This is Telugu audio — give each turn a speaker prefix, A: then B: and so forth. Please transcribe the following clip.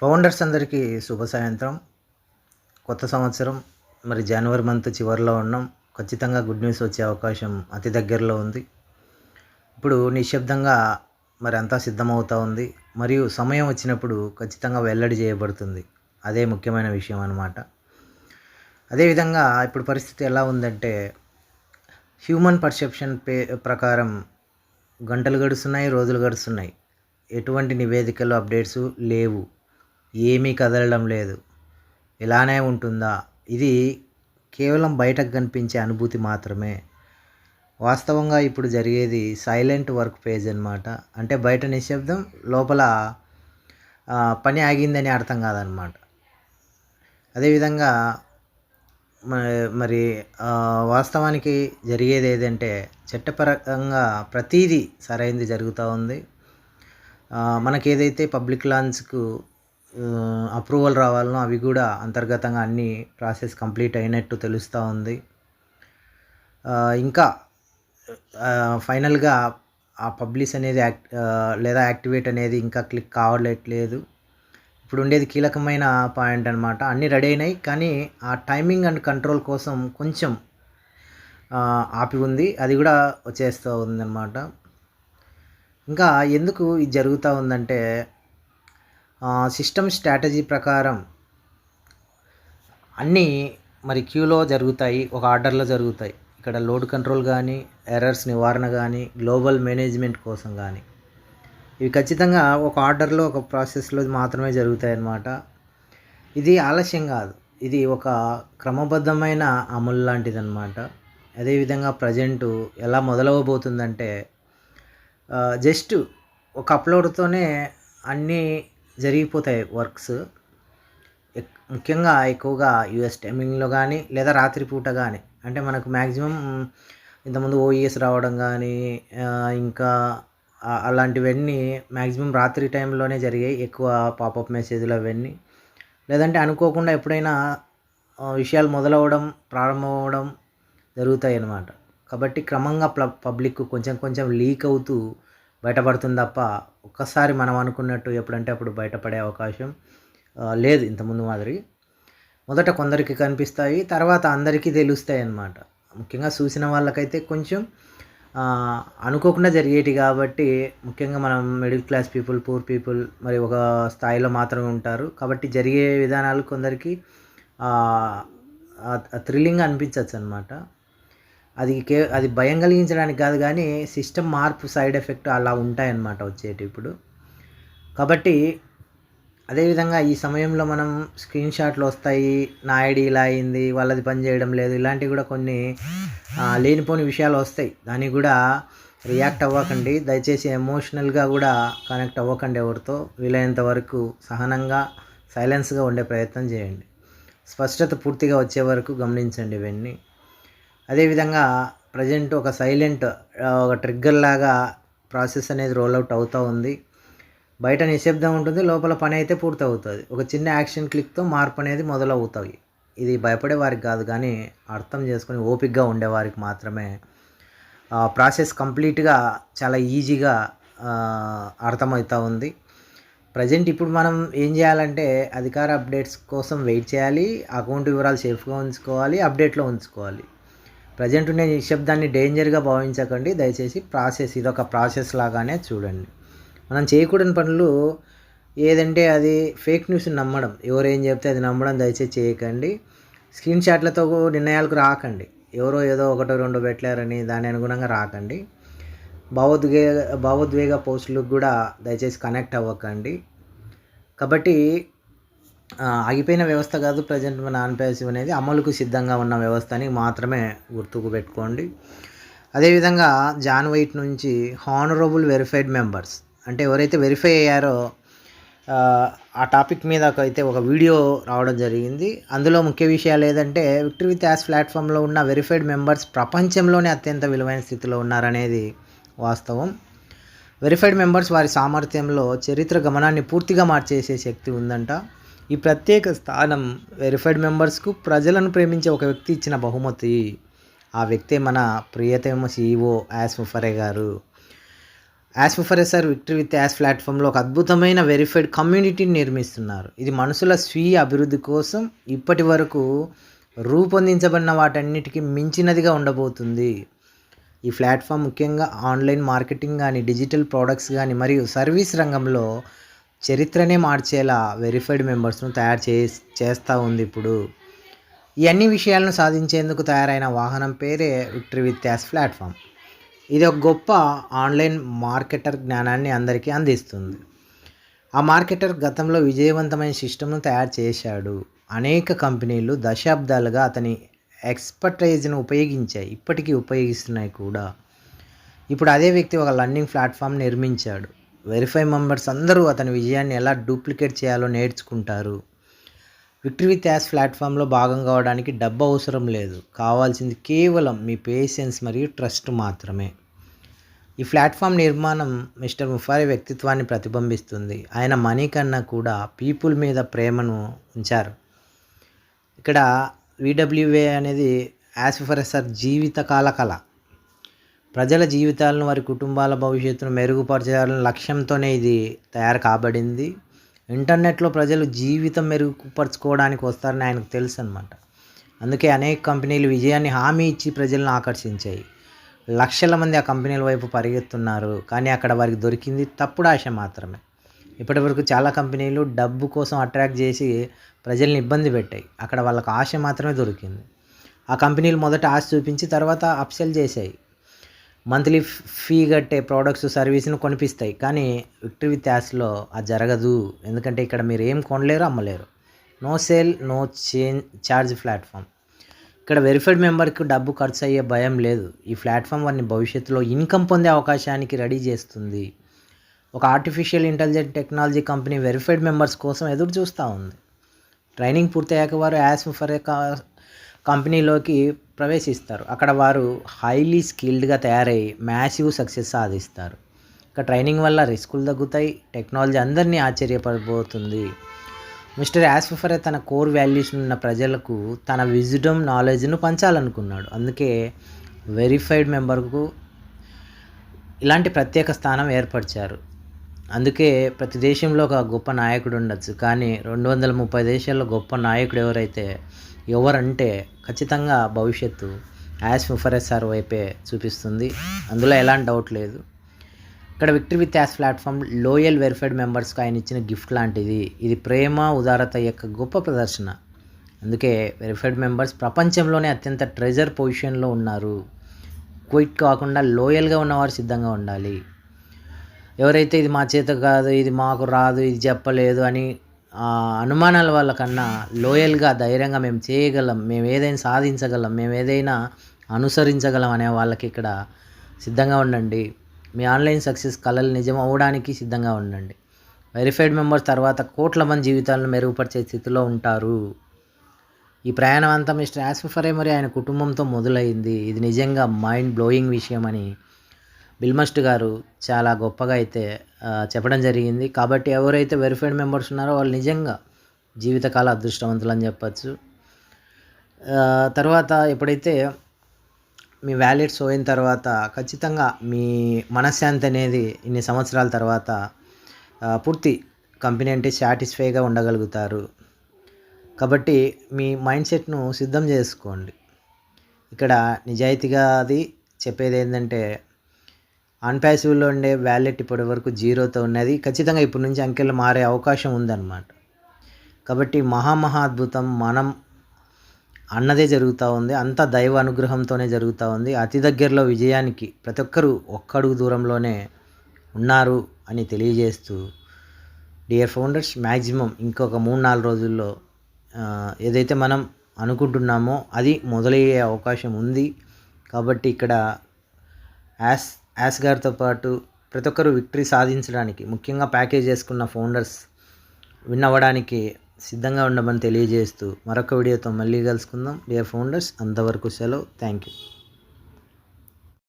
A: ఫౌండర్స్ అందరికీ శుభ సాయంత్రం. కొత్త సంవత్సరం మరి జనవరి మంత్ చివరిలో ఉన్నాం. ఖచ్చితంగా గుడ్ న్యూస్ వచ్చే అవకాశం అతి దగ్గరలో ఉంది. ఇప్పుడు నిశ్శబ్దంగా మరి అంతా సిద్ధమవుతూ ఉంది. మరియు సమయం వచ్చినప్పుడు ఖచ్చితంగా వెల్లడి చేయబడుతుంది. అదే ముఖ్యమైన విషయం అన్నమాట. అదేవిధంగా ఇప్పుడు పరిస్థితి ఎలా ఉందంటే హ్యూమన్ పర్సెప్షన్ పే ప్రకారం గంటలు గడుస్తున్నాయి రోజులు గడుస్తున్నాయి. ఎటువంటి నివేదికలు అప్డేట్స్ లేవు. ఏమీ కదలడం లేదు. ఇలానే ఉంటుందా? ఇది కేవలం బయటకు కనిపించే అనుభూతి మాత్రమే. వాస్తవంగా ఇప్పుడు జరిగేది సైలెంట్ వర్క్ పేజ్ అనమాట అంటే బయట నిశ్శబ్దం లోపల పని ఆగిందని అర్థం కాదనమాట అదేవిధంగా మరి మరి వాస్తవానికి జరిగేది ఏదంటే చట్టపరంగా ప్రతీదీ సరైనది జరుగుతూ ఉంది. మనకేదైతే మనకి ఏదైతే పబ్లిక్ లాన్స్కు అప్రూవల్ రావాలనో అవి కూడా అంతర్గతంగా అన్ని ప్రాసెస్ కంప్లీట్ అయినట్టు తెలుస్తూ ఉంది. ఇంకా ఫైనల్గా ఆ పబ్లిష్ అనేది యాక్ట్ లేదా యాక్టివేట్ అనేది ఇంకా క్లిక్ కావట్లేదు. ఇప్పుడు ఉండేది కీలకమైన పాయింట్ అనమాట అన్నీ రెడీ అయినాయి కానీ ఆ టైమింగ్ అండ్ కంట్రోల్ కోసం కొంచెం ఆపి ఉంది. అది కూడా వచ్చేస్తూ ఉందన్నమాట. ఇంకా ఎందుకు ఇది జరుగుతూ ఉందంటే సిస్టమ్ స్ట్రాటజీ ప్రకారం అన్నీ మరి క్యూలో జరుగుతాయి ఒక ఆర్డర్లో జరుగుతాయి. ఇక్కడ లోడ్ కంట్రోల్ కానీ ఎర్రర్స్ నివారణ కానీ గ్లోబల్ మేనేజ్మెంట్ కోసం కానీ ఇవి ఖచ్చితంగా ఒక ఆర్డర్లో ఒక ప్రాసెస్లో మాత్రమే జరుగుతాయి అన్నమాట ఇది ఆలస్యం కాదు. ఇది ఒక క్రమబద్ధమైన అమలు లాంటిదన్నమాట. అదేవిధంగా ప్రజెంటు ఎలా మొదలవబోతుందంటే జస్ట్ ఒక అప్లోడ్తోనే అన్నీ జరిగిపోతాయి వర్క్స్. ఎక్- ముఖ్యంగా ఎక్కువగా యుఎస్ టైమింగ్లో కానీ లేదా రాత్రిపూట కానీ అంటే మనకు మ్యాక్సిమం ఇంతకుముందు ఓఈఎస్ రావడం కానీ ఇంకా అలాంటివన్నీ మ్యాక్సిమం రాత్రి టైంలోనే జరిగాయి. ఎక్కువ పాపప్ మెసేజ్లు అవన్నీ. లేదంటే అనుకోకుండా ఎప్పుడైనా విషయాలు మొదలవడం ప్రారంభమవడం జరుగుతాయి అన్నమాట కాబట్టి క్రమంగా ప్ల పబ్లిక్ కొంచెం కొంచెం లీక్ అవుతూ బయటపడుతుంది తప్ప ఒక్కసారి మనం అనుకున్నట్టు ఎప్పుడంటే అప్పుడు బయటపడే అవకాశం లేదు ఇంతకుముందు మాదిరి. మొదట కొందరికి కనిపిస్తాయి తర్వాత అందరికీ తెలుస్తాయి అన్నమాట. ముఖ్యంగా చూసిన వాళ్ళకైతే కొంచెం అనుకోకుండా జరిగేటి కాబట్టి ముఖ్యంగా మనం middle class people poor people మరి ఒక స్థాయిలో మాత్రమే ఉంటారు. కాబట్టి జరిగే విధానాలు కొందరికి థ్రిల్లింగ్ అనిపించవచ్చు అనమాట అది కే అది భయం కలిగించడానికి కాదు కానీ సిస్టమ్ మార్పు సైడ్ ఎఫెక్ట్ అలా ఉంటాయన్నమాట వచ్చేటి ఇప్పుడు. కాబట్టి అదేవిధంగా ఈ సమయంలో మనం స్క్రీన్ షాట్లు వస్తాయి నా ఐడి ఇలా అయింది వాళ్ళది పని చేయడం లేదు ఇలాంటివి కూడా కొన్ని లేనిపోని విషయాలు వస్తాయి. దానికి కూడా రియాక్ట్ అవ్వకండి. దయచేసి ఎమోషనల్గా కూడా కనెక్ట్ అవ్వకండి ఎవరితో. వీలైనంత వరకు సహనంగా సైలెన్స్గా ఉండే ప్రయత్నం చేయండి. స్పష్టత పూర్తిగా వచ్చే వరకు గమనించండి ఇవన్నీ. అదేవిధంగా ప్రజెంట్ ఒక సైలెంట్ ఒక ట్రిగ్గర్ లాగా ప్రాసెస్ అనేది రోల్అవుట్ అవుతూ ఉంది. బయట నిశ్శబ్దం ఉంటుంది లోపల పని అయితే పూర్తి అవుతుంది. ఒక చిన్న యాక్షన్ క్లిక్తో మార్పు అనేది మొదలవుతాయి. ఇది భయపడే వారికి కాదు కానీ అర్థం చేసుకొని ఓపిక్గా ఉండేవారికి మాత్రమే. ప్రాసెస్ కంప్లీట్గా చాలా ఈజీగా అర్థమవుతూ ఉంది. ప్రజెంట్ ఇప్పుడు మనం ఏం చేయాలంటే అధికార అప్డేట్స్ కోసం వెయిట్ చేయాలి అకౌంట్ వివరాలు సేఫ్గా ఉంచుకోవాలి అప్డేట్లో ఉంచుకోవాలి. ప్రజెంట్ ఉండే నిశ్శబ్దాన్ని డేంజర్గా భావించకండి. దయచేసి ప్రాసెస్ ఇది ఒక ప్రాసెస్ లాగానే చూడండి. మనం చేయకూడని పనులు ఏదంటే అది ఫేక్ న్యూస్ని నమ్మడం. ఎవరు ఏం చెప్తే అది నమ్మడం దయచేసి చేయకండి. స్క్రీన్ షాట్లతో నిర్ణయాలకు రాకండి. ఎవరో ఏదో ఒకటో రెండో పెట్టారని దాని అనుగుణంగా రాకండి. భావోద్వేగ భావోద్వేగ పోస్టులకు కూడా దయచేసి కనెక్ట్ అవ్వకండి. కాబట్టి ఆగిపోయిన వ్యవస్థ కాదు ప్రజెంట్ మన నాన్ ప్యాసివ్ అనేది. అమలుకు సిద్ధంగా ఉన్న వ్యవస్థని మాత్రమే గుర్తుకు పెట్టుకోండి. అదేవిధంగా జాన్ వైట్ నుంచి హానరబుల్ వెరిఫైడ్ మెంబర్స్. అంటే ఎవరైతే వెరిఫై అయ్యారో ఆ, టాపిక్ మీద అయితే ఒక వీడియో రావడం జరిగింది. అందులో ముఖ్య విషయాలు ఏదంటే విక్టరీ విత్ యాస్ ప్లాట్ఫామ్లో ఉన్న వెరిఫైడ్ మెంబర్స్ ప్రపంచంలోనే అత్యంత విలువైన స్థితిలో ఉన్నారనేది వాస్తవం. వెరిఫైడ్ మెంబర్స్ వారి సామర్థ్యంలో చరిత్ర గమనాన్ని పూర్తిగా మార్చేసే శక్తి ఉందంట. ఈ ప్రత్యేక స్థానం వెరిఫైడ్ మెంబర్స్కు ప్రజలను ప్రేమించే ఒక వ్యక్తి ఇచ్చిన బహుమతి. ఆ వ్యక్తే మన ప్రియతమ సీఈఓ యాస్ ముఫరే గారు. యాస్ ఫరెసర్ విక్టరీ విత్ యాస్ ప్లాట్ఫామ్లో ఒక అద్భుతమైన వెరిఫైడ్ కమ్యూనిటీని నిర్మిస్తున్నారు. ఇది మనుషుల స్వీయ అభివృద్ధి కోసం ఇప్పటి వరకు రూపొందించబడిన వాటన్నిటికీ మించినదిగా ఉండబోతుంది. ఈ ప్లాట్ఫామ్ ముఖ్యంగా ఆన్లైన్ మార్కెటింగ్ కానీ డిజిటల్ ప్రోడక్ట్స్ కానీ మరియు సర్వీస్ రంగంలో చరిత్రనే మార్చేలా వెరిఫైడ్ మెంబర్స్ను తయారు చే చేస్తూ ఉంది ఇప్పుడు. ఈ అన్ని విషయాలను సాధించేందుకు తయారైన వాహనం పేరే విక్టరీ విత్ యాస్ ప్లాట్ఫామ్. ఇది ఒక గొప్ప ఆన్లైన్ మార్కెటర్ జ్ఞానాన్ని అందరికీ అందిస్తుంది. ఆ మార్కెటర్ గతంలో విజయవంతమైన సిస్టమ్ను తయారు చేశాడు. అనేక కంపెనీలు దశాబ్దాలుగా అతని ఎక్స్పర్టైజ్ను ఉపయోగించాయి. ఇప్పటికీ ఉపయోగిస్తున్నాయి కూడా. ఇప్పుడు అదే వ్యక్తి ఒక లర్నింగ్ ప్లాట్ఫామ్ నిర్మించాడు. వెరిఫై మెంబర్స్ అందరూ అతని విజయాన్ని ఎలా డూప్లికేట్ చేయాలో నేర్చుకుంటారు. విక్టరీ విత్ యాస్ ప్లాట్ఫామ్లో భాగం కావడానికి డబ్బు అవసరం లేదు. కావాల్సింది కేవలం మీ పేషెన్స్ మరియు ట్రస్ట్ మాత్రమే. ఈ ప్లాట్ఫామ్ నిర్మాణం మిస్టర్ ముఫారి వ్యక్తిత్వాన్ని ప్రతిబింబిస్తుంది. ఆయన మనీ కన్నా కూడా పీపుల్ మీద ప్రేమను ఉంచారు. ఇక్కడ విడబ్ల్యూఏ అనేది యాజ్ ఫర్ సర్ జీవితకాల కళ. ప్రజల జీవితాలను వారి కుటుంబాల భవిష్యత్తును మెరుగుపరచాలనే లక్ష్యంతోనే ఇది తయారు కాబడింది. ఇంటర్నెట్లో ప్రజలు జీవితం మెరుగుపరచుకోవడానికి వస్తారని ఆయనకు తెలుసు అనమాట అందుకే అనేక కంపెనీలు విజయాన్ని హామీ ఇచ్చి ప్రజలను ఆకర్షించాయి. లక్షల మంది ఆ కంపెనీల వైపు పరిగెత్తున్నారు. కానీ అక్కడ వారికి దొరికింది తప్పుడు ఆశ మాత్రమే. ఇప్పటివరకు చాలా కంపెనీలు డబ్బు కోసం అట్రాక్ట్ చేసి ప్రజల్ని ఇబ్బంది పెట్టాయి. అక్కడ వాళ్ళకి ఆశ మాత్రమే దొరికింది. ఆ కంపెనీలు మొదట ఆశ చూపించి తర్వాత అప్సెల్ చేశాయి. మంత్లీ ఫీ కట్టే ప్రోడక్ట్స్ సర్వీస్ను కొనిపిస్తాయి. కానీ విక్టరీ విత్ యాస్లో అది జరగదు. ఎందుకంటే ఇక్కడ మీరు ఏం కొనలేరు అమ్మలేరు. No sale no change charge platform ఇక్కడ వెరిఫైడ్ మెంబర్కి డబ్బు ఖర్చు అయ్యే భయం లేదు. ఈ ప్లాట్ఫామ్ వారిని భవిష్యత్తులో ఇన్కమ్ పొందే అవకాశానికి రెడీ చేస్తుంది. ఒక artificial intelligent technology company verified members కోసం ఎదురు చూస్తూ ఉంది. ట్రైనింగ్ పూర్తయ్యాక వారు యాస్ ఫర్ కంపెనీలోకి ప్రవేశిస్తారు. అక్కడ వారు హైలీ స్కిల్డ్గా తయారై మ్యాసివ్ సక్సెస్ సాధిస్తారు. ఇక ట్రైనింగ్ వల్ల రిస్కులు తగ్గుతాయి. టెక్నాలజీ అందరినీ ఆశ్చర్యపడిపోతుంది మిస్టర్ యాస్ఫరే తన కోర్ వాల్యూస్ ఉన్న ప్రజలకు తన విజిడమ్ నాలెడ్జ్ను పంచాలనుకున్నాడు. అందుకే వెరిఫైడ్ మెంబర్కు ఇలాంటి ప్రత్యేక స్థానం ఏర్పరిచారు. అందుకే ప్రతి దేశంలో ఒక గొప్ప నాయకుడు ఉండొచ్చు. కానీ రెండు వందల ముప్పై దేశాల్లో గొప్ప నాయకుడు ఎవరైతే ఎవరంటే ఖచ్చితంగా భవిష్యత్తు యాస్ ముఫరెస్ఆర్ వైపే చూపిస్తుంది. అందులో ఎలాంటి డౌట్ లేదు. ఇక్కడ victory with us platform loyal verified మెంబర్స్కి ఆయన ఇచ్చిన గిఫ్ట్ లాంటిది. ఇది ప్రేమ ఉదారత యొక్క గొప్ప ప్రదర్శన. అందుకే వెరిఫైడ్ మెంబర్స్ ప్రపంచంలోనే అత్యంత ట్రెజర్ పొజిషన్లో ఉన్నారు. క్విట్ కాకుండా లోయల్గా ఉన్నవారు సిద్ధంగా ఉండాలి. ఎవరైతే ఇది మా చేత కాదు ఇది మాకు రాదు ఇది చెప్పలేదు అని అనుమానాల వల్ల కన్నా లోయల్గా ధైర్యంగా మేము చేయగలం మేము ఏదైనా సాధించగలం మేము ఏదైనా అనుసరించగలం అనే వాళ్ళకి ఇక్కడ సిద్ధంగా ఉండండి. మీ ఆన్లైన్ సక్సెస్ కళలు నిజం అవ్వడానికి సిద్ధంగా ఉండండి. వెరిఫైడ్ మెంబర్స్ తర్వాత కోట్ల మంది జీవితాలను మెరుగుపరిచే స్థితిలో ఉంటారు. ఈ ప్రయాణం అంతా మిస్టర్ యాస్ఫరే మరి ఆయన కుటుంబంతో మొదలైంది. ఇది నిజంగా మైండ్ బ్లోయింగ్ విషయం అని బిల్మస్ట్ గారు చాలా గొప్పగా అయితే చెప్పడం జరిగింది. కాబట్టి ఎవరైతే వెరిఫైడ్ మెంబర్స్ ఉన్నారో వాళ్ళు నిజంగా జీవితకాల అదృష్టవంతులు అని చెప్పచ్చు తర్వాత ఎప్పుడైతే మీ వ్యాలెట్స్ పోయిన తర్వాత ఖచ్చితంగా మీ మనశ్శాంతి అనేది ఇన్ని సంవత్సరాల తర్వాత పూర్తి కంపెనీ అంటే సాటిస్ఫైగా ఉండగలుగుతారు. కాబట్టి మీ మైండ్ సెట్ను సిద్ధం చేసుకోండి. ఇక్కడ నిజాయితీగా అది చెప్పేది ఏంటంటే అన్పాసివ్లో ఉండే వ్యాలెట్ ఇప్పటి వరకు జీరోతో ఉన్నది. ఖచ్చితంగా ఇప్పటి నుంచి అంకెలు మారే అవకాశం ఉందన్నమాట. కాబట్టి మహామహా అద్భుతం. మనం అన్నదే జరుగుతూ ఉంది. అంత దైవ అనుగ్రహంతోనే జరుగుతూ ఉంది. అతి దగ్గరలో విజయానికి ప్రతి ఒక్కరూ ఒక్కడుగు దూరంలోనే ఉన్నారు అని తెలియజేస్తూ డియర్ ఫౌండర్స్ మ్యాక్సిమం ఇంకొక మూడు నాలుగు రోజుల్లో ఏదైతే మనం అనుకుంటున్నామో అది మొదలయ్యే అవకాశం ఉంది. కాబట్టి ఇక్కడ యాస్ యాస్ గారితో పాటు ప్రతి ఒక్కరు విక్టరీ సాధించడానికి ముఖ్యంగా ప్యాకేజ్ చేసుకున్న ఫౌండర్స్ విన్ అవ్వడానికి సిద్ధంగా ఉండమని తెలియజేస్తూ మరొక వీడియోతో మళ్ళీ కలుసుకుందాం. డియర్ ఫౌండర్స్ అంతవరకు సెలవు. Thank you